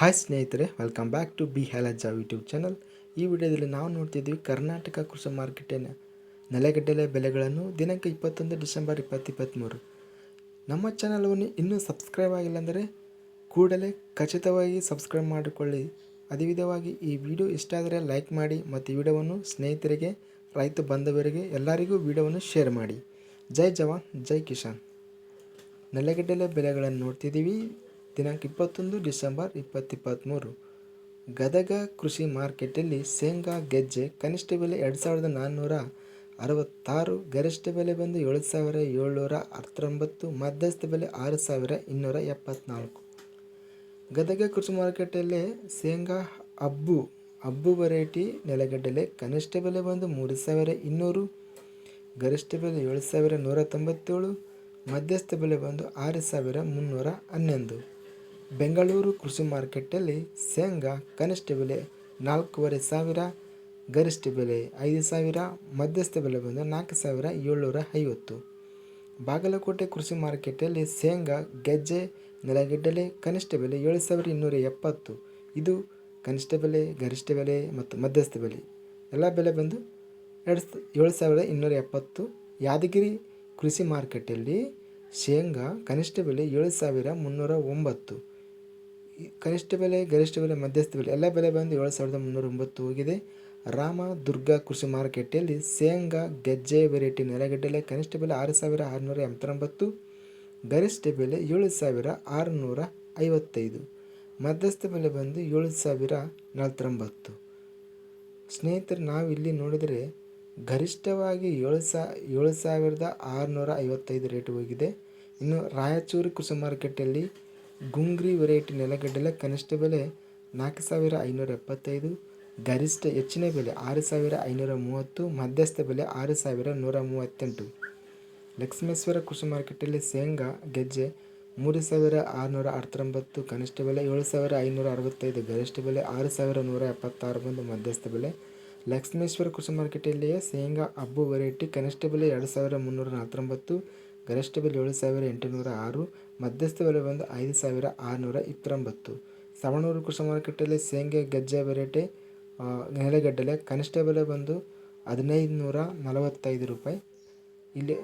Hi ಸ್ನೇಹಿತರೆ welcome back to B ಹೆಲಜ್ಜ YouTube channel ಈ ವಿಡಿಯೋದಲ್ಲಿ ನಾವು ನೋಡ್ತಿದ್ವಿ ಕರ್ನಾಟಕ ಕೃಷಿ ಮಾರ್ಕೆಟಿನ ನೆಲೆಗಡ್ಡೆಲೆ ಬೆಲೆಗಳನ್ನು ದಿನಾಂಕ ಇಪ್ಪತ್ತೊಂದು ಡಿಸೆಂಬರ್ ಇಪ್ಪತ್ತಿಪ್ಪತ್ತ್ಮೂರು ನಮ್ಮ ಚಾನಲವನ್ನು ಇನ್ನೂ ಸಬ್ಸ್ಕ್ರೈಬ್ ಆಗಿಲ್ಲ ಅಂದರೆ ಕೂಡಲೇ ಖಚಿತವಾಗಿ ಸಬ್ಸ್ಕ್ರೈಬ್ ಮಾಡಿಕೊಳ್ಳಿ. ಅದೇ ವಿಧವಾಗಿ ಈ ವಿಡಿಯೋ ಇಷ್ಟ ಆದರೆ ಲೈಕ್ ಮಾಡಿ ಮತ್ತು ವಿಡಿಯೋವನ್ನು ಸ್ನೇಹಿತರಿಗೆ, ರೈತ ಬಂಧುವರಿಗೆ ಎಲ್ಲರಿಗೂ ವಿಡಿಯೋವನ್ನು ಶೇರ್ ಮಾಡಿ. ಜೈ ಜವಾನ್, ಜೈ ಕಿಸಾನ್. ನೆಲೆಗಡ್ಡೆಲೆ ಬೆಲೆಗಳನ್ನು ನೋಡ್ತಿದ್ದೀವಿ. ದಿನಾಂಕ ಇಪ್ಪತ್ತೊಂದು ಡಿಸೆಂಬರ್ ಇಪ್ಪತ್ತಿಪ್ಪತ್ತ್ಮೂರು ಗದಗ ಕೃಷಿ ಮಾರ್ಕೆಟಲ್ಲಿ ಶೇಂಗಾ ಗೆಜ್ಜೆ ಕನಿಷ್ಠ ಬೆಲೆ ಎರಡು ಸಾವಿರದ ನಾನ್ನೂರ ಅರವತ್ತಾರು, ಗರಿಷ್ಠ ಬೆಲೆ ಬಂದು ಏಳು ಸಾವಿರ ಏಳ್ನೂರ ಹತ್ತೊಂಬತ್ತು ಮಧ್ಯಸ್ಥ ಬೆಲೆ ಆರು ಸಾವಿರ ಇನ್ನೂರ ಎಪ್ಪತ್ನಾಲ್ಕು. ಗದಗ ಕೃಷಿ ಮಾರುಕಟ್ಟೆಯಲ್ಲಿ ಶೇಂಗಾ ಅಬ್ಬು ಅಬ್ಬು ವೆರೈಟಿ ನೆಲಗಡಲೆ ಕನಿಷ್ಠ ಬೆಲೆ ಬಂದು ಮೂರು ಸಾವಿರ ಇನ್ನೂರು, ಗರಿಷ್ಠ ಬೆಲೆ ಏಳು ಸಾವಿರ ನೂರ ತೊಂಬತ್ತೇಳು, ಮಧ್ಯಸ್ಥ ಬೆಲೆ ಬಂದು ಆರು ಸಾವಿರ ಮುನ್ನೂರ ಹನ್ನೊಂದು. ಬೆಂಗಳೂರು ಕೃಷಿ ಮಾರುಕಟ್ಟೆಯಲ್ಲಿ ಶೇಂಗಾ ಕನಿಷ್ಠ ಬೆಲೆ ನಾಲ್ಕೂವರೆ ಸಾವಿರ, ಗರಿಷ್ಠ ಬೆಲೆ ಐದು ಸಾವಿರ, ಮಧ್ಯಸ್ಥ ಬೆಲೆ ಬಂದು ನಾಲ್ಕು ಸಾವಿರ ಏಳ್ನೂರ ಐವತ್ತು. ಬಾಗಲಕೋಟೆ ಕೃಷಿ ಮಾರುಕಟ್ಟೆಯಲ್ಲಿ ಶೇಂಗಾ, ಗೆಜ್ಜೆ, ನೆಲಗಡ್ಡಲೆ ಕನಿಷ್ಠ ಬೆಲೆ ಏಳು ಸಾವಿರ ಇನ್ನೂರ ಎಪ್ಪತ್ತು. ಇದು ಕನಿಷ್ಠ ಬೆಲೆ, ಗರಿಷ್ಠ ಬೆಲೆ ಮತ್ತು ಮಧ್ಯಸ್ಥ ಬೆಲೆ. ಎಲ್ಲ ಬೆಲೆ ಬಂದು ಎರಡು ಏಳು ಸಾವಿರದ ಇನ್ನೂರ ಎಪ್ಪತ್ತು. ಯಾದಗಿರಿ ಕೃಷಿ ಮಾರುಕಟ್ಟೆಯಲ್ಲಿ ಶೇಂಗಾ ಕನಿಷ್ಠ ಬೆಲೆ ಏಳು ಸಾವಿರ ಮುನ್ನೂರ ಒಂಬತ್ತು. ಕನಿಷ್ಠ ಬೆಲೆ, ಗರಿಷ್ಠ ಬೆಲೆ, ಮಧ್ಯಸ್ಥ ಬೆಲೆ, ಎಲ್ಲ ಬೆಲೆ ಬಂದು ಏಳು ಸಾವಿರದ ಮುನ್ನೂರ ಒಂಬತ್ತು ಹೋಗಿದೆ. ರಾಮ ದುರ್ಗಾ ಕೃಷಿ ಮಾರುಕಟ್ಟೆಯಲ್ಲಿ ಶೇಂಗಾ, ಗೆಜ್ಜೆ ವೆರೈಟಿ ನೆಲಗಡ್ಡೆಲೆ ಕನಿಷ್ಠ ಬೆಲೆ ಆರು ಸಾವಿರ ಆರುನೂರ ಎಂಬತ್ತೊಂಬತ್ತು, ಗರಿಷ್ಠ ಬೆಲೆ ಏಳು ಸಾವಿರ ಆರುನೂರ ಐವತ್ತೈದು, ಮಧ್ಯಸ್ಥ ಬೆಲೆ ಬಂದು ಏಳು ಸಾವಿರ ನಲವತ್ತೊಂಬತ್ತು. ಸ್ನೇಹಿತರು, ನಾವು ಇಲ್ಲಿ ನೋಡಿದರೆ ಗರಿಷ್ಠವಾಗಿ ಏಳು ಸಾ, ಏಳು ಸಾವಿರದ ಆರುನೂರ ಐವತ್ತೈದು ರೇಟ್ ಹೋಗಿದೆ. ಇನ್ನು ರಾಯಚೂರು ಕೃಷಿ ಮಾರ್ಕೆಟಲ್ಲಿ ಗುಂಗ್ರಿ ವೆರೈಟಿ ನೆಲಗಡಲೆ ಕನಿಷ್ಠ ಬೆಲೆ ನಾಲ್ಕು ಸಾವಿರ ಐನೂರ ಎಪ್ಪತ್ತೈದು, ಗರಿಷ್ಠ ಹೆಚ್ಚಿನ ಬೆಲೆ ಆರು ಸಾವಿರ ಐನೂರ ಮೂವತ್ತು, ಮಧ್ಯಸ್ಥ ಬೆಲೆ ಆರು ಸಾವಿರ ನೂರ ಮೂವತ್ತೆಂಟು. ಲಕ್ಷ್ಮೇಶ್ವರ ಕೃಷಿ ಮಾರ್ಕೆಟಲ್ಲಿ ಶೇಂಗಾ, ಗೆಜ್ಜೆ ಮೂರು ಸಾವಿರ ಆರುನೂರ ಹತ್ತೊಂಬತ್ತು ಕನಿಷ್ಠ ಬೆಲೆ ಏಳು ಸಾವಿರ ಐನೂರ ಅರವತ್ತೈದು, ಗರಿಷ್ಠ ಬೆಲೆ ಆರು ಸಾವಿರ ನೂರ ಎಪ್ಪತ್ತಾರು ಬಂದು ಮಧ್ಯಸ್ಥ ಬೆಲೆ. ಲಕ್ಷ್ಮೇಶ್ವರ ಕೃಷಿ ಮಾರ್ಕೆಟಲ್ಲಿಯೇ ಶೇಂಗಾ ಹಬ್ಬು ವೆರೈಟಿ ಕನಿಷ್ಠ ಬೆಲೆ ಎರಡು ಸಾವಿರ ಮುನ್ನೂರ ನಲವತ್ತೊಂಬತ್ತು ಗರಿಷ್ಠ ಬೆಲೆ ಏಳು ಸಾವಿರ ಎಂಟುನೂರ ಆರು, ಮಧ್ಯಸ್ಥ ಬೆಲೆ ಬಂದು ಐದು ಸಾವಿರ ಆರುನೂರ ಇಪ್ಪತ್ತೊಂಬತ್ತು. ಸವಣೂರು ಕೃಷಿ ಮಾರುಕಟ್ಟೆಯಲ್ಲಿ ಶೇಂಗಾ, ಗೆಜ್ಜೆ ವೆರೈಟಿ ನೆಲೆಗಡ್ಡೆಲೆ ಕನಿಷ್ಠ ಬೆಲೆ ಬಂದು ಹದಿನೈದು ನೂರ ನಲವತ್ತೈದು ರೂಪಾಯಿ. ಇಲ್ಲಿ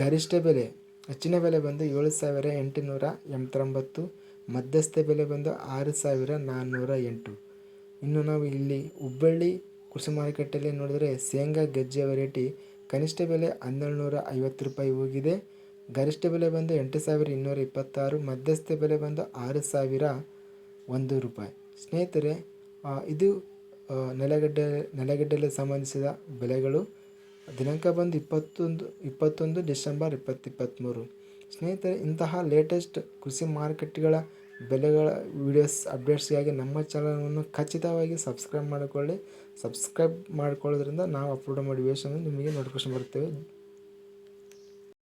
ಗರಿಷ್ಠ ಬೆಲೆ, ಹೆಚ್ಚಿನ ಬೆಲೆ ಬಂದು ಏಳು ಸಾವಿರ ಎಂಟುನೂರ ಎಂಬತ್ತೊಂಬತ್ತು, ಮಧ್ಯಸ್ಥ ಬೆಲೆ ಬಂದು ಆರು ಸಾವಿರ ನಾನ್ನೂರ ಎಂಟು. ಇನ್ನು ನಾವು ಇಲ್ಲಿ ಹುಬ್ಬಳ್ಳಿ ಕೃಷಿ ಮಾರುಕಟ್ಟೆಯಲ್ಲಿ ನೋಡಿದರೆ ಶೇಂಗಾ, ಗೆಜ್ಜೆ ವೆರೈಟಿ ಕನಿಷ್ಠ ಬೆಲೆ ಹನ್ನೆರಡು ನೂರ ಐವತ್ತು ರೂಪಾಯಿ ಹೋಗಿದೆ. ಗರಿಷ್ಠ ಬೆಲೆ ಬಂದು ಎಂಟು ಸಾವಿರ ಇನ್ನೂರ ಇಪ್ಪತ್ತಾರು, ಮಧ್ಯಸ್ಥ ಬೆಲೆ ಬಂದು ಆರು ಸಾವಿರ ಒಂದು ರೂಪಾಯಿ. ಸ್ನೇಹಿತರೆ ಇದು ನೆಲಗಡ್ಡೆ ನೆಲಗಡ್ಡೆಗೆ ಸಂಬಂಧಿಸಿದ ಬೆಲೆಗಳು. ದಿನಾಂಕ ಬಂದು ಇಪ್ಪತ್ತೊಂದು ಇಪ್ಪತ್ತೊಂದು ಡಿಸೆಂಬರ್ ಇಪ್ಪತ್ತಿಪ್ಪತ್ತ್ಮೂರು ಸ್ನೇಹಿತರೆ, ಇಂತಹ ಲೇಟೆಸ್ಟ್ ಕೃಷಿ ಮಾರುಕಟ್ಟೆಗಳ ಬೆಲೆಗಳ ವಿಡಿಯೋಸ್ ಅಪ್ಡೇಟ್ಸ್ಗಾಗಿ ನಮ್ಮ ಚಾನಲನ್ನು ಖಚಿತವಾಗಿ ಸಬ್ಸ್ಕ್ರೈಬ್ ಮಾಡಿಕೊಳ್ಳಿ. ಸಬ್ಸ್ಕ್ರೈಬ್ ಮಾಡಿಕೊಳ್ಳೋದ್ರಿಂದ ನಾವು ಅಪ್ಲೋಡ್ ಮಾಡಿ ವಿಡಿಯೋಸನ್ನು ನಿಮಗೆ ನೋಟಿಫಿಕೇಶನ್ ಬರ್ತೇವೆ